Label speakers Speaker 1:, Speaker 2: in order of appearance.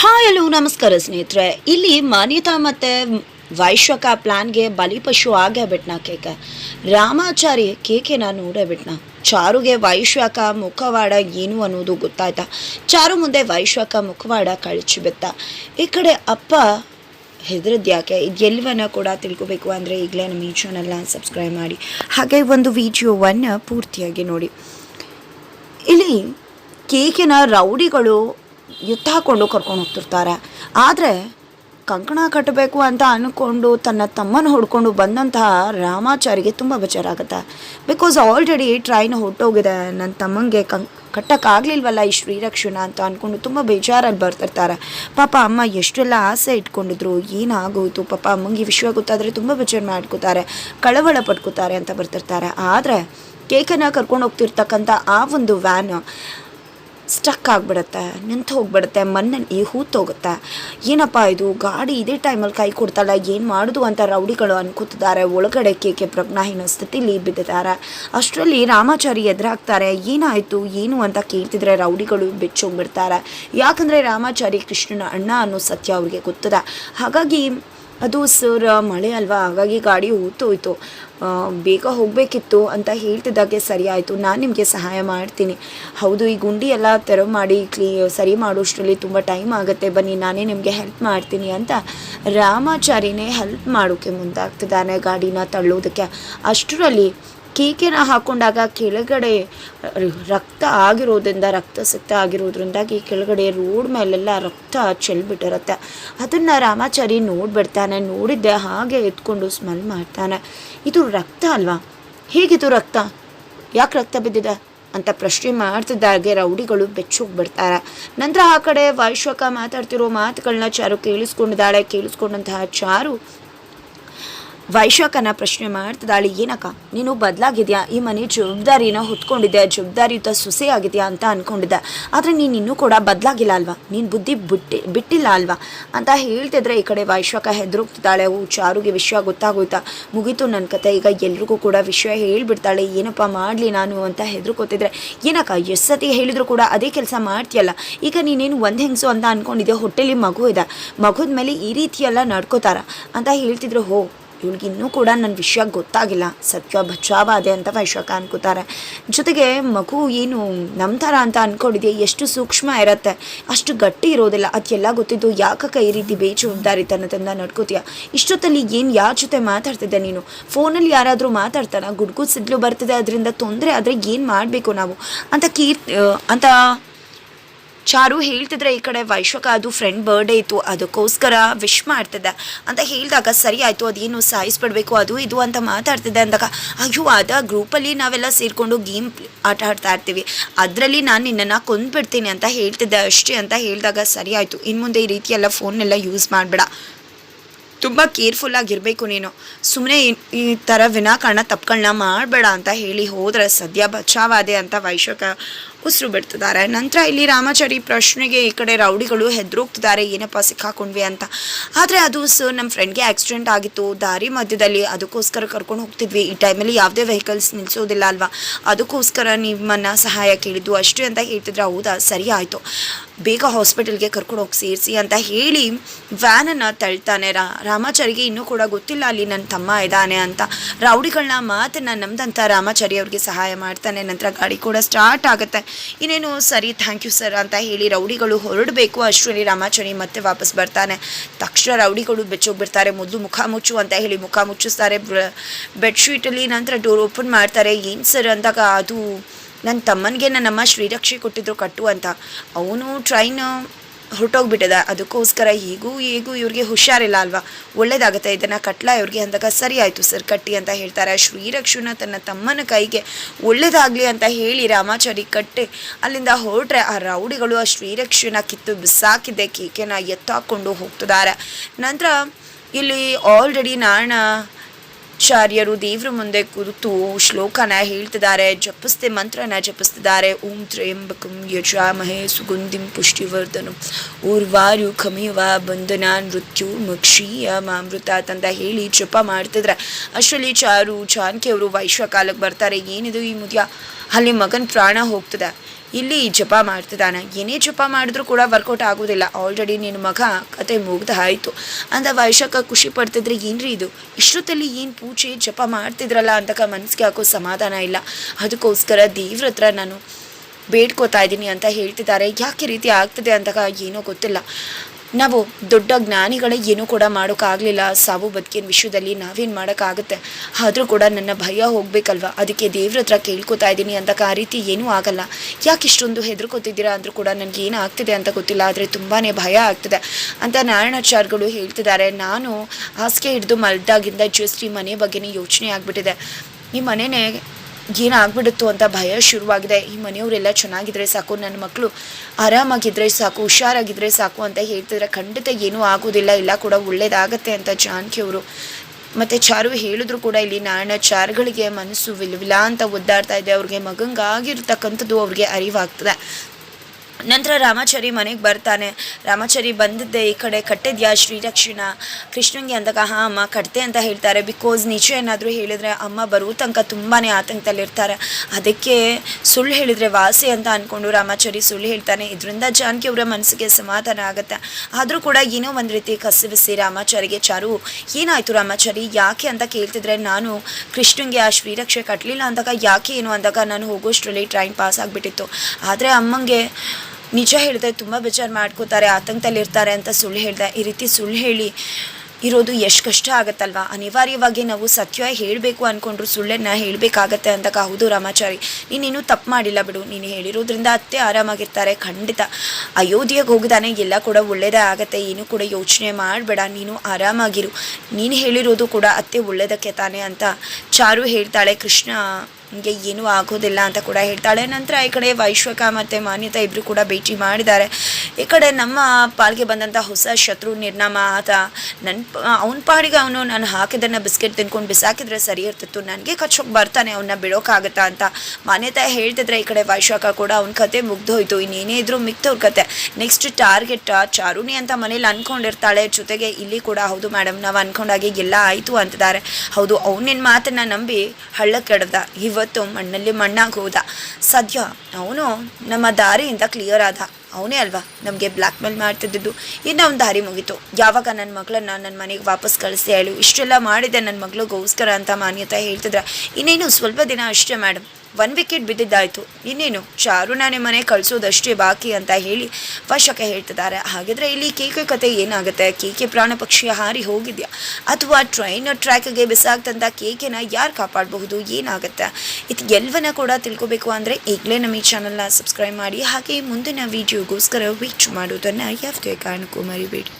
Speaker 1: Hi hello ನಮಸ್ಕಾರ ಸ್ನೇಹಿತರೆ. ಇಲ್ಲಿ ಮಾನ್ಯತಾ ಮತ್ತು ವೈಶ್ವಕ ಪ್ಲಾನ್ಗೆ ಬಲಿಪಶು ಆಗೇ ಬಿಟ್ನ ಕೇಕ? ರಾಮಾಚಾರಿ ಕೇಕೆನ ನೋಡೇ ಬಿಟ್ನ? ಚಾರುಗೆ ವೈಶ್ವಕ ಮುಖವಾಡ ಏನು ಅನ್ನೋದು ಗೊತ್ತಾಯ್ತಾ? ಚಾರು ಮುಂದೆ ವೈಶ್ವಕ ಮುಖವಾಡ ಕಳಚಿ ಬಿತ್ತ. ಈ ಕಡೆ ಅಪ್ಪ ಹೆದರದ್ಯಾಕೆ ಇದು ಎಲ್ವನ್ನ ಕೂಡ ತಿಳ್ಕೊಬೇಕು ಅಂದರೆ ಈಗಲೇ ನಮ್ಮ ಈ ಚಾನಲ್ನ ಸಬ್ಸ್ಕ್ರೈಬ್ ಮಾಡಿ. ಹಾಗೆ ಒಂದು ವಿಡಿಯೋವನ್ನು ಪೂರ್ತಿಯಾಗಿ ನೋಡಿ. ಇಲ್ಲಿ ಕೇಕಿನ ರೌಡಿಗಳು ಯುದ್ಧ ಹಾಕೊಂಡು ಕರ್ಕೊಂಡು ಹೋಗ್ತಿರ್ತಾರೆ. ಆದರೆ ಕಂಕಣ ಕಟ್ಟಬೇಕು ಅಂತ ಅಂದ್ಕೊಂಡು ತನ್ನ ತಮ್ಮನ ಹೊಡ್ಕೊಂಡು ಬಂದಂತಹ ರಾಮಾಚಾರಿಗೆ ತುಂಬ ಬೇಜಾರಾಗುತ್ತೆ. ಬಿಕಾಸ್ ಆಲ್ರೆಡಿ ಟ್ರೈನ್ ಹೊಟ್ಟೋಗಿದೆ ನನ್ನ ತಮ್ಮಂಗೆ ಕಂ, ಕಟ್ಟಕ್ಕಾಗಲಿಲ್ವಲ್ಲ ಈ ಶ್ರೀರಕ್ಷಣ ಅಂತ ಅಂದ್ಕೊಂಡು ತುಂಬ ಬೇಜಾರಲ್ಲಿ ಬರ್ತಿರ್ತಾರೆ. ಪಾಪ ಅಮ್ಮ ಎಷ್ಟೆಲ್ಲ ಆಸೆ ಇಟ್ಕೊಂಡಿದ್ರು, ಏನಾಗೋಯ್ತು? ಪಾಪ ಅಮ್ಮಂಗೆ ವಿಷಯ ಗೊತ್ತಾದರೆ ತುಂಬ ಬೇಜಾರು ಮಾಡ್ಕೋತಾರೆ, ಕಳವಳ ಪಡ್ಕೋತಾರೆ ಅಂತ ಬರ್ತಿರ್ತಾರೆ. ಆದರೆ ಕೇಕನ್ನು ಕರ್ಕೊಂಡು ಹೋಗ್ತಿರ್ತಕ್ಕಂಥ ಆ ಒಂದು ವ್ಯಾನ್ ಸ್ಟಕ್ ಆಗಿಬಿಡುತ್ತೆ, ನಿಂತು ಹೋಗ್ಬಿಡುತ್ತೆ ಮಣ್ಣಲ್ಲಿ ಹೂತೋಗುತ್ತೆ ಏನಪ್ಪ ಇದು, ಗಾಡಿ ಇದೇ ಟೈಮಲ್ಲಿ ಕೈ ಕೊಡ್ತಲ್ಲ ಏನು ಮಾಡೋದು ಅಂತ ರೌಡಿಗಳು ಅನ್ಕೋತಿದ್ದಾರೆ. ಒಳಗಡೆ ಕೇಕೆ ಪ್ರಜ್ಞಾಹೀನ ಸ್ಥಿತಿಲಿ ಬಿದ್ದಿದ್ದಾರೆ. ಅಷ್ಟರಲ್ಲಿ ರಾಮಾಚಾರಿ ಎದುರಾಗ್ತಾರೆ, ಏನಾಯಿತು, ಏನು ಅಂತ ಕೇಳ್ತಿದ್ರೆ ರೌಡಿಗಳು ಬೆಚ್ಚೋಗ್ಬಿಡ್ತಾರೆ. ಯಾಕಂದರೆ ರಾಮಾಚಾರಿ ಕೃಷ್ಣನ ಅಣ್ಣ ಅನ್ನೋ ಸತ್ಯ ಅವ್ರಿಗೆ ಗೊತ್ತದ. ಹಾಗಾಗಿ ಅದು ಸರ್ ಮಳೆ ಅಲ್ವಾ? ಹಾಗಾಗಿ ಗಾಡಿ ಹೂತೋಯ್ತು ಆ, ಬೇಗ ಹೋಗಬೇಕಿತ್ತು ಅಂತ ಹೇಳ್ತಿದ್ದಾಗೆ ಸರಿ ಆಯಿತು. ನಾನು ನಿಮಗೆ ಸಹಾಯ ಮಾಡ್ತೀನಿ. ಹೌದು ಈ ಗುಂಡಿ ಎಲ್ಲ ತೆರವು ಮಾಡಿ ಕ್ಲೀ ಸರಿ ಮಾಡೋಷ್ಟರಲ್ಲಿ ತುಂಬ ಟೈಮ್ ಆಗುತ್ತೆ. ಬನ್ನಿ ನಾನೇ ನಿಮಗೆ ಹೆಲ್ಪ್ ಮಾಡ್ತೀನಿ ಅಂತ ರಾಮಾಚಾರಿನೇ ಹೆಲ್ಪ್ ಮಾಡೋಕ್ಕೆ ಮುಂದಾಗ್ತಿದ್ದಾನೆ ಗಾಡಿನ ತಳ್ಳೋದಕ್ಕೆ. ಅಷ್ಟರಲ್ಲಿ ಕೇಕೆನ ಹಾಕೊಂಡಾಗ ಕೆಳಗಡೆ ರಕ್ತ ಆಗಿರೋದ್ರಿಂದ ಸತ್ತ ಆಗಿರೋದ್ರಿಂದಾಗಿ ಕೆಳಗಡೆ ರೋಡ್ ಮೇಲೆಲ್ಲ ರಕ್ತ ಚೆಲ್ಬಿಟ್ಟಿರುತ್ತೆ ಅದನ್ನು ರಾಮಾಚಾರಿ ನೋಡ್ಬಿಡ್ತಾನೆ, ನೋಡಿದ್ದೆ, ಹಾಗೆ ಎತ್ಕೊಂಡು ಸ್ಮೆಲ್ ಮಾಡ್ತಾನೆ. ಇದು ರಕ್ತ ಅಲ್ವಾ? ಹೇಗಿದು ರಕ್ತ? ಯಾಕೆ ರಕ್ತ ಬಿದ್ದಿದೆ? ಅಂತ ಪ್ರಶ್ನೆ ಮಾಡ್ತಿದ್ದಾಗೆ ರೌಡಿಗಳು ಬೆಚ್ಚೋಗ್ಬಿಡ್ತಾರೆ. ನಂತರ ಆ ಕಡೆ ವೈಶ್ವಕ ಮಾತಾಡ್ತಿರೋ ಮಾತುಗಳನ್ನ ಚಾರು ಕೇಳಿಸ್ಕೊಂಡಿದ್ದಾಳೆ. ಕೇಳಿಸ್ಕೊಂಡಂತಹ ಚಾರು ವೈಶಾಖನ ಪ್ರಶ್ನೆ ಮಾಡ್ತಿದ್ದಾಳೆ ಏನಕ್ಕ? ನೀನು ಬದಲಾಗಿದ್ಯಾ? ಈ ಮನೆ ಜವಾಬ್ದಾರಿನ ಹೊತ್ಕೊಂಡಿದ್ದೆ ಜವಾಬ್ದಾರಿಯುತ ಸೊಸೆ ಆಗಿದೆಯಾ ಅಂತ ಅಂದ್ಕೊಂಡಿದ್ದೆ ಆದರೆ ನೀನು ಇನ್ನೂ ಕೂಡ ಬದಲಾಗಿಲ್ಲ ಅಲ್ವಾ? ನೀನು ಬುದ್ಧಿ ಬಿಟ್ಟಿ ಬಿಟ್ಟಿಲ್ಲ ಅಲ್ವಾ? ಅಂತ ಹೇಳ್ತಿದ್ರೆ ಈ ಕಡೆ ವೈಶಾಖ ಹೆದರುಗ್ತಿದ್ದಾಳೆ. ಓ, ಚಾರುಗೆ ವಿಷಯ ಗೊತ್ತಾಗೋಯ್ತಾ? ಮುಗೀತು ನನ್ನ ಕತೆ. ಈಗ ಎಲ್ರಿಗೂ ಕೂಡ ವಿಷಯ ಹೇಳಿಬಿಡ್ತಾಳೆ. ಏನಪ್ಪ ಮಾಡಲಿ ನಾನು ಅಂತ ಹೆದರ್ಕೋತಿದ್ರೆ, ಏನಕ್ಕ ಎಷ್ಟು ಸತಿ ಹೇಳಿದ್ರು ಕೂಡ ಅದೇ ಕೆಲಸ ಮಾಡ್ತೀಯಲ್ಲ? ಈಗ ನೀನೇನು ಒಂದು ಹೆಂಗಸು ಅಂತ ಅನ್ಕೊಂಡಿದ್ದೆ ಹೊಟ್ಟೆಲಿ ಮಗು ಇದೆ. ಮಗುದ ಮೇಲೆ ಈ ರೀತಿಯೆಲ್ಲ ನಡ್ಕೋತಾರ? ಅಂತ ಹೇಳ್ತಿದ್ರು. ಹೋ ಇವ್ಳಿಗೆ ಇನ್ನೂ ಕೂಡ ನನ್ನ ವಿಷಯ ಗೊತ್ತಾಗಿಲ್ಲ. ಸತ್ಯ ಬಚಾವಾದೆ ಅಂತ ವೈಶಾಖ ಅನ್ಕೋತಾರೆ. ಜೊತೆಗೆ ಮಗು ಏನು ನಮ್ಮ ಥರ ಅಂತ ಅನ್ಕೊಂಡಿದ್ಯಾ? ಎಷ್ಟು ಸೂಕ್ಷ್ಮ ಇರತ್ತೆ. ಅಷ್ಟು ಗಟ್ಟಿ ಇರೋದಿಲ್ಲ. ಅದೆಲ್ಲ ಗೊತ್ತಿದ್ದು ಯಾಕಕ್ಕ ಈ ರೀತಿ ಬೇಜವಾಬ್ದಾರಿತನದಿಂದ ನಡ್ಕೋತೀಯ? ಇಷ್ಟೊತ್ತಲ್ಲಿ ಏನು ಯಾರ ಜೊತೆ ಮಾತಾಡ್ತಿದ್ದೆ ನೀನು? ಫೋನಲ್ಲಿ ಯಾರಾದರೂ ಮಾತಾಡ್ತಾರ? ಗುಡ್ಗು ಸಿಡ್ಲು ಬರ್ತಿದೆ ಅದರಿಂದ ತೊಂದರೆ ಆದರೆ ಏನು ಮಾಡಬೇಕು ನಾವು? ಅಂತ ಕೀರ್ತಿ ಅಂತ ಚಾರು ಹೇಳ್ತಿದ್ರೆ ಈ ಕಡೆ ವೈಶ್ವಕ ಅದು ಫ್ರೆಂಡ್ ಬರ್ಡೇ ಇತ್ತು, ಅದಕ್ಕೋಸ್ಕರ ವಿಶ್ ಮಾಡ್ತಿದ್ದೆ. ಅಂತ ಹೇಳಿದಾಗ ಸರಿ ಆಯಿತು, ಅದೇನು ಸಾಯಿಸ್ಬಿಡ್ಬೇಕು, ಅದು ಇದು ಅಂತ ಮಾತಾಡ್ತಿದ್ದೆ ಅಂದಾಗ, ಅಯ್ಯೋ, ಅದ ಗ್ರೂಪಲ್ಲಿ ನಾವೆಲ್ಲ ಸೇರಿಕೊಂಡು ಗೇಮ್ ಆಟ ಆಡ್ತಾ ಇರ್ತೀವಿ. ಅದರಲ್ಲಿ ನಾನು ನಿನ್ನನ್ನು ಕೊಂದ್ಬಿಡ್ತೀನಿ ಅಂತ ಹೇಳ್ತಿದ್ದೆ ಅಷ್ಟೇ ಅಂತ ಹೇಳಿದಾಗ ಸರಿ ಆಯಿತು ಇನ್ನು ಮುಂದೆ ಈ ರೀತಿ ಎಲ್ಲ ಫೋನ್ನೆಲ್ಲ ಯೂಸ್ ಮಾಡಬೇಡ. ತುಂಬ ಕೇರ್ಫುಲ್ ಆಗಿರಬೇಕು ನೀನು. ಸುಮ್ಮನೆ ಈ ಥರ ವಿನಾಕಾರಣ ತಪ್ಪುಗಳನ್ನ ಮಾಡಬೇಡ ಅಂತ ಹೇಳಿ ಹೋದರೆ ಸದ್ಯ ಬಚಾವಾದೆ ಅಂತ ವೈಶ್ವಕ ಉಸಿರು ಬಿಡ್ತಿದ್ದಾರೆ. ನಂತರ ಇಲ್ಲಿ ರಾಮಾಚಾರಿ ಪ್ರಶ್ನೆಗೆ ಈ ಕಡೆ ರೌಡಿಗಳು ಹೆದರೋಗ್ತಿದ್ದಾರೆ. ಏನಪ್ಪ ಸಿಕ್ಕಾಕೊಂಡ್ವಿ ಅಂತ. ಆದರೆ ಅದು ಸರ್ ನಮ್ಮ ಫ್ರೆಂಡ್ಗೆ ಆಕ್ಸಿಡೆಂಟ್ ಆಗಿತ್ತು. ದಾರಿ ಮಧ್ಯದಲ್ಲಿ ಅದಕ್ಕೋಸ್ಕರ ಕರ್ಕೊಂಡು ಹೋಗ್ತಿದ್ವಿ. ಈ ಟೈಮಲ್ಲಿ ಯಾವುದೇ ವೆಹಿಕಲ್ಸ್ ನಿಲ್ಲಿಸೋದಿಲ್ಲ ಅಲ್ವಾ? ಅದಕ್ಕೋಸ್ಕರ ನಿಮ್ಮನ್ನು ಸಹಾಯ ಕೇಳಿದ್ದು ಅಷ್ಟೇ ಅಂತ ಹೇಳ್ತಿದ್ರೆ. ಹೌದಾ? ಸರಿ ಆಯಿತು. ಬೇಗ ಹಾಸ್ಪಿಟಲ್ಗೆ ಕರ್ಕೊಂಡು ಹೋಗಿ ಸೇರಿಸಿ ಅಂತ ಹೇಳಿ ವ್ಯಾನನ್ನು ತಳ್ತಾನೆ. ರಾಮಾಚಾರಿಗೆ ಇನ್ನೂ ಕೂಡ ಗೊತ್ತಿಲ್ಲ ಅಲ್ಲಿ ನನ್ನ ತಮ್ಮ ಇದ್ದಾನೆ ಅಂತ. ರೌಡಿಗಳನ್ನ ಮಾತನ್ನು ನಮ್ದಂಥ ರಾಮಾಚಾರಿ ಅವ್ರಿಗೆ ಸಹಾಯ ಮಾಡ್ತಾನೆ. ನಂತರ ಗಾಡಿ ಕೂಡ ಸ್ಟಾರ್ಟ್ ಆಗುತ್ತೆ. ಇನ್ನೇನು ಸರಿ ಥ್ಯಾಂಕ್ ಯು ಸರ್ ಅಂತ ಹೇಳಿ ರೌಡಿಗಳು ಹೊರಡಬೇಕು. ಅಷ್ಟರಲ್ಲಿ ರಾಮಾಚಾರಿ ಮತ್ತೆ ವಾಪಸ್ ಬರ್ತಾನೆ. ತಕ್ಷಣ ರೌಡಿಗಳು ಬೆಚ್ಚೋಗ್ಬಿಡ್ತಾರೆ. ಮೊದಲು ಮುಖ ಮುಚ್ಚು ಅಂತ ಹೇಳಿ ಮುಖ ಮುಚ್ಚಿಸ್ತಾರೆ. ಬೆಡ್ಶೀಟಲ್ಲಿ ನಂತರ ಡೋರ್ ಓಪನ್ ಮಾಡ್ತಾರೆ. ಏನು ಸರ್ ಅಂದಾಗ ಅದು ನನ್ನ ತಮ್ಮನಿಗೆ ನನ್ನಮ್ಮ ಶ್ರೀರಕ್ಷೆ ಕೊಟ್ಟಿದ್ರು ಕಟ್ಟು ಅಂತ. ಅವನು ಟ್ರೈನ್ ಹೊರಟೋಗ್ಬಿಟ್ಟಿದೆ ಅದಕ್ಕೋಸ್ಕರ ಹೀಗೂ ಹೀಗೂ ಇವ್ರಿಗೆ ಹುಷಾರಿಲ್ಲ ಅಲ್ವಾ? ಒಳ್ಳೇದಾಗುತ್ತೆ. ಇದನ್ನು ಕಟ್ಲ ಇವ್ರಿಗೆ ಅಂದಾಗ ಸರಿ ಆಯಿತು, ಸರ್, ಕಟ್ಟಿ ಅಂತ ಹೇಳ್ತಾರೆ. ಶ್ರೀರಕ್ಷಣ ತನ್ನ ತಮ್ಮನ ಕೈಗೆ ಒಳ್ಳೇದಾಗಲಿ ಅಂತ ಹೇಳಿ ರಾಮಾಚಾರಿ ಕಟ್ಟಿ ಅಲ್ಲಿಂದ ಹೊರಟ್ರೆ ಆ ರೌಡಿಗಳು ಆ ಶ್ರೀರಕ್ಷಣ ಕಿತ್ತು ಬಿಸಾಕಿದ್ದೆ, ಕೇಕೆನ ಎತ್ತಾಕೊಂಡು ಹೋಗ್ತಿದ್ದಾರೆ. ನಂತರ ಇಲ್ಲಿ ಆಲ್ರೆಡಿ ನಾಣ ಚಾರ್ಯರು ದೇವ್ರ ಮುಂದೆ ಕುರಿತು ಶ್ಲೋಕನ ಹೇಳ್ತಿದ್ದಾರೆ, ಜಪಿಸ್ತೆ ಮಂತ್ರನ ಜಪಿಸ್ತಿದ್ದಾರೆ. ಓಂ ತ್ರ್ಯಂಬಕಂ ಯಜಾಮಹೇ ಸುಗುಂಧಿಂ ಪುಷ್ಟಿವರ್ಧನಂ. ಊರ್ವಾರು ಖಮಿವ ಬಂಧನ ಮೃತ್ಯು ಮುಕ್ಷೀಯ ಮಾಮೃತ ತಂದ ಹೇಳಿ ಜಪ ಮಾಡ್ತಿದ್ರೆ. ಅಷ್ಟರಲ್ಲಿ ಚಾರು ಜಾನಕಿ ಅವರು ವೈಶ್ವಕಾಲಕ್ಕೆ ಬರ್ತಾರೆ. ಏನಿದು ಈ ಮುದ್ಯ? ಅಲ್ಲಿ ಮಗನ ಪ್ರಾಣ ಹೋಗ್ತದೆ. ಇಲ್ಲಿ ಜಪ ಮಾಡ್ತಿದ್ದಾನೆ. ಏನೇ ಜಪ ಮಾಡಿದ್ರೂ ಕೂಡ ವರ್ಕೌಟ್ ಆಗೋದಿಲ್ಲ ಆಲ್ರೆಡಿ ನಿನ್ನ ಮಗ ಕತೆ ಮುಗ್ದು ಆಯಿತು. ಅಂತ ವೈಶಾಖ ಖುಷಿ ಪಡ್ತಿದ್ರೆ, ಏನ್ರಿ ಇದು? ಇಷ್ಟೊತ್ತಲ್ಲಿ ಏನು ಪೂಜೆ, ಜಪ ಮಾಡ್ತಿದ್ರಲ್ಲ? ಅಂತಕ ಮನಸ್ಸಿಗೆ ಹಾಕೋ ಸಮಾಧಾನ ಇಲ್ಲ. ಅದಕ್ಕೋಸ್ಕರ ದೇವ್ರ ಹತ್ರ ನಾನು ಬೇಡ್ಕೋತಾ ಇದ್ದೀನಿ ಅಂತ ಹೇಳ್ತಿದ್ದಾರೆ. ಯಾಕೆ ರೀತಿ ಆಗ್ತದೆ ಅಂತಕ ಏನೋ ಗೊತ್ತಿಲ್ಲ. ನಾವು ದೊಡ್ಡ ಜ್ಞಾನಿಗಳೇ ಏನೂ ಕೂಡ ಮಾಡೋಕ್ಕಾಗಲಿಲ್ಲ. ಸಾವು ಬದುಕಿನ ವಿಷಯದಲ್ಲಿ ನಾವೇನು ಮಾಡೋಕ್ಕಾಗುತ್ತೆ? ಆದರೂ ಕೂಡ ನನ್ನ ಭಯ ಹೋಗಬೇಕಲ್ವ? ಅದಕ್ಕೆ ದೇವ್ರ ಹತ್ರ ಕೇಳ್ಕೊತಾ ಇದ್ದೀನಿ ಅಂತ ಆ ರೀತಿ ಏನೂ ಆಗಲ್ಲ. ಯಾಕೆ ಇಷ್ಟೊಂದು ಹೆದರ್ಕೋತಿದ್ದೀರಾ ಅಂದರೂ ಕೂಡ ನನಗೆ ಏನು ಆಗ್ತಿದೆ ಅಂತ ಗೊತ್ತಿಲ್ಲ. ಆದರೆ ತುಂಬಾ ಭಯ ಆಗ್ತಿದೆ ಅಂತ ನಾರಾಯಣಾಚಾರ್ಯಗಳು ಹೇಳ್ತಿದ್ದಾರೆ. ನಾನು ಹಾಸಿಗೆ ಹಿಡಿದು ಮಲ್ದಾಗಿಂದ ಜಸ್ಟ್ ಈ ಮನೆ ಬಗ್ಗೆನೇ ಯೋಚನೆ ಆಗಿಬಿಟ್ಟಿದೆ. ಈ ಮನೆನೇ ಏನಾಗ್ಬಿಡುತ್ತೋ ಅಂತ ಭಯ ಶುರುವಾಗಿದೆ. ಈ ಮನೆಯವರೆಲ್ಲ ಚೆನ್ನಾಗಿದ್ರೆ ಸಾಕು, ನನ್ನ ಮಕ್ಕಳು ಆರಾಮಾಗಿದ್ರೆ ಸಾಕು, ಹುಷಾರಾಗಿದ್ರೆ ಸಾಕು ಅಂತ ಹೇಳ್ತಿದ್ರೆ ಖಂಡಿತ ಏನೂ ಆಗೋದಿಲ್ಲ. ಇಲ್ಲ ಕೂಡ ಒಳ್ಳೇದಾಗತ್ತೆ ಅಂತ ಜಾನಕಿ ಅವರು. ಮತ್ತು ಚಾರು ಹೇಳಿದ್ರು ಕೂಡ ಇಲ್ಲಿ ನಾರಾಯಣ ಚಾರುಗಳಿಗೆ ಮನಸ್ಸು ವಿಲವಿಲ ಅಂತ ಒದ್ದಾಡ್ತಾ ಇದೆ. ಅವ್ರಿಗೆ ಮಗಂಗಾಗಿರ್ತಕ್ಕಂಥದ್ದು ಅವ್ರಿಗೆ ಅರಿವಾಗ್ತದೆ. ನಂತರ ರಾಮಾಚಾರಿ ಮನೆಗೆ ಬರ್ತಾನೆ. ರಾಮಾಚಾರಿ ಬಂದಿದ್ದೆ ಈ ಕಡೆ ಕಟ್ಟಿದ್ಯಾ ಶ್ರೀರಕ್ಷಿಣ? ಕೃಷ್ಣಂಗೆ ಅಂದಾಗ, ಹಾಂ, ಅಮ್ಮ, ಕಟ್ತೆ ಅಂತ ಹೇಳ್ತಾರೆ. ಬಿಕಾಸ್ ನಿಜ ಏನಾದರೂ ಹೇಳಿದರೆ ಅಮ್ಮ ಬರುವ ತನಕ ತುಂಬಾ ಆತಂಕದಲ್ಲಿರ್ತಾರೆ. ಅದಕ್ಕೆ ಸುಳ್ಳು ಹೇಳಿದರೆ ವಾಸಿ ಅಂತ ಅಂದ್ಕೊಂಡು ರಾಮಾಚಾರಿ ಸುಳ್ಳು ಹೇಳ್ತಾನೆ. ಇದರಿಂದ ಜಾನಕಿ ಅವರ ಮನಸ್ಸಿಗೆ ಸಮಾಧಾನ ಆಗುತ್ತೆ. ಆದರೂ ಕೂಡ ಏನೋ ಒಂದು ರೀತಿ ಕಸಿವಿಸಿ ರಾಮಾಚಾರಿಗೆ, ಚಾರು, ಏನಾಯಿತು ರಾಮಾಚಾರಿ? ಯಾಕೆ ಅಂತ ಕೇಳ್ತಿದ್ರೆ ನಾನು ಕೃಷ್ಣಂಗೆ ಆ ಶ್ರೀರಕ್ಷೆ ಕಟ್ಟಲಿಲ್ಲ ಅಂದಾಗ, ಯಾಕೆ ಏನು ಅಂದಾಗ, ನಾನು ಹೋಗೋಷ್ಟರಲ್ಲಿ ಟ್ರೈನ್ ಪಾಸ್ ಆಗಿಬಿಟ್ಟಿತ್ತು. ಆದರೆ ಅಮ್ಮಂಗೆ ನಿಜ ಹೇಳಿದೆ ತುಂಬ ಬೇಜಾರು ಮಾಡ್ಕೋತಾರೆ ಆತಂಕದಲ್ಲಿ ಇರ್ತಾರೆ ಅಂತ ಸುಳ್ಳು ಹೇಳಿದೆ. ಈ ರೀತಿ ಸುಳ್ಳು ಹೇಳಿ ಇರೋದು ಎಷ್ಟು ಕಷ್ಟ ಆಗುತ್ತಲ್ವಾ? ಅನಿವಾರ್ಯವಾಗಿ ನಾವು ಸತ್ಯ ಹೇಳಬೇಕು ಅಂದ್ಕೊಂಡ್ರು ಸುಳ್ಳನ್ನು ಹೇಳಬೇಕಾಗತ್ತೆ ಅಂತ ಹೌದು ರಾಮಾಚಾರಿ. ನೀನೇನು ತಪ್ಪು ಮಾಡಿಲ್ಲ ಬಿಡು. ನೀನು ಹೇಳಿರೋದ್ರಿಂದ ಅತ್ತೆ ಆರಾಮಾಗಿರ್ತಾರೆ, ಖಂಡಿತ. ಅಯೋಧ್ಯೆಗೆ ಹೋಗಿದಾನೆ ಎಲ್ಲ ಕೂಡ ಒಳ್ಳೇದೇ ಆಗತ್ತೆ. ಏನು ಕೂಡ ಯೋಚನೆ ಮಾಡಬೇಡ. ನೀನು ಆರಾಮಾಗಿರು. ನೀನು ಹೇಳಿರೋದು ಕೂಡ ಅತ್ತೆ ಒಳ್ಳೇದಕ್ಕೆ ತಾನೆ ಅಂತ ಚಾರು ಹೇಳ್ತಾಳೆ ಕೃಷ್ಣ. ನಿಮಗೆ ಏನೂ ಆಗೋದಿಲ್ಲ ಅಂತ ಕೂಡ ಹೇಳ್ತಾಳೆ. ನಂತರ ಈ ಕಡೆ ವೈಶ್ವಕ ಮತ್ತು ಮಾನ್ಯತಾ ಇಬ್ಬರು ಕೂಡ ಭೇಟಿ ಮಾಡಿದ್ದಾರೆ. ಈ ಕಡೆ ನಮ್ಮ ಪಾಲ್ಗೆ ಬಂದಂಥ ಹೊಸ ಶತ್ರು ನಿರ್ನಾಮ ಆತ. ನನ್ನ ಅವನ ಪಾಡಿಗೆ ಅವನು ನಾನು ಹಾಕಿದ್ದನ್ನು ಬಿಸ್ಕೆಟ್ ತಿನ್ಕೊಂಡು ಬಿಸಾಕಿದ್ರೆ ಸರಿ ಇರ್ತಿತ್ತು. ನನಗೆ ಕಚ್ಚೋಕೆ ಬರ್ತಾನೆ ಅವನ್ನ ಬಿಡೋಕ್ಕಾಗತ್ತಾ ಅಂತ. ಮಾನ್ಯತಾ ಹೇಳ್ತಿದ್ರೆ ಈ ಕಡೆ ವೈಶ್ವಕ ಕೂಡ ಅವನ ಕತೆ ಮುಗ್ದೋಯ್ತು. ಇನ್ನೇನೇ ಇದ್ರೂ ಮಿಕ್ತವ್ರ ಕತೆ. ನೆಕ್ಸ್ಟ್ ಟಾರ್ಗೆಟ್ ಚಾರುಣಿ ಅಂತ ಮನೇಲಿ ಅನ್ಕೊಂಡಿರ್ತಾಳೆ. ಜೊತೆಗೆ ಇಲ್ಲಿ ಕೂಡ ಹೌದು ಮೇಡಮ್ ನಾವು ಅಂದ್ಕೊಂಡಾಗೆ ಎಲ್ಲ ಆಯಿತು ಅಂತಿದ್ದಾರೆ. ಹೌದು ಅವನಿನ ಮಾತನ್ನು ನಂಬಿ ಹಳ್ಳಕ್ಕೆ ಕೆಡ್ದ ಇವತ್ತು ಮಣ್ಣಲ್ಲಿ ಮಣ್ಣಾಗಿ ಹೋದ ಸದ್ಯ ಅವನು ನಮ್ಮ ದಾರಿಯಿಂದ ಕ್ಲಿಯರ್ ಆದ. ಅವನೇ ಅಲ್ವಾ? ನಮಗೆ ಬ್ಲ್ಯಾಕ್ ಮೇಲ್ ಮಾಡ್ತಿದ್ದು ಇನ್ನು ಅವ್ನು ದಾರಿ ಮುಗೀತು. ಯಾವಾಗ ನನ್ನ ಮಗಳನ್ನ ನನ್ನ ಮನೆಗೆ ವಾಪಸ್ ಕಳಿಸಿ ಹೇಳು. ಇಷ್ಟೆಲ್ಲ ಮಾಡಿದೆ ನನ್ನ ಮಗಳಿಗೋಸ್ಕರ ಅಂತ ಮಾನ್ಯತೆ ಹೇಳ್ತಿದ್ರೆ. ಇನ್ನೇನು ಸ್ವಲ್ಪ ದಿನ ಅಷ್ಟೇ ಮೇಡಮ್ ಒನ್ ವಿಕೆಟ್ ಬಿದ್ದಿದ್ದಾಯಿತು. ಇನ್ನೇನು? ಚಾರುಣಾನೆ ಮನೆ ಕಳಿಸೋದಷ್ಟೇ ಬಾಕಿ ಅಂತ ಹೇಳಿ ವಶಕ್ಕೆ ಹೇಳ್ತಿದ್ದಾರೆ. ಹಾಗಿದ್ರೆ ಇಲ್ಲಿ ಕೇಕೆ ಕತೆ ಏನಾಗುತ್ತೆ? ಕೇಕೆ ಪ್ರಾಣ ಪಕ್ಷಿ ಹಾರಿ ಹೋಗಿದೆಯಾ? ಅಥವಾ ಟ್ರೈನ್ ಟ್ರ್ಯಾಕ್ಗೆ ಬಿಸಾಕ್ತಂಥ ಕೇಕೆನ ಯಾರು ಕಾಪಾಡಬಹುದು? ಏನಾಗುತ್ತೆ? ಇದು ಎಲ್ಲವನ್ನ ಕೂಡ ತಿಳ್ಕೊಬೇಕು ಅಂದರೆ ಈಗಲೇ ನಮ್ಮ ಈ ಚಾನಲ್ನ ಸಬ್ಸ್ಕ್ರೈಬ್ ಮಾಡಿ. ಹಾಗೆ ಮುಂದಿನ ವೀಡಿಯೋಗೋಸ್ಕರ ವೀಚ್ ಮಾಡೋದನ್ನು ಯಾವುದೇ ಕಾರಣಕ್ಕೂ ಮರಿಬೇಡಿ.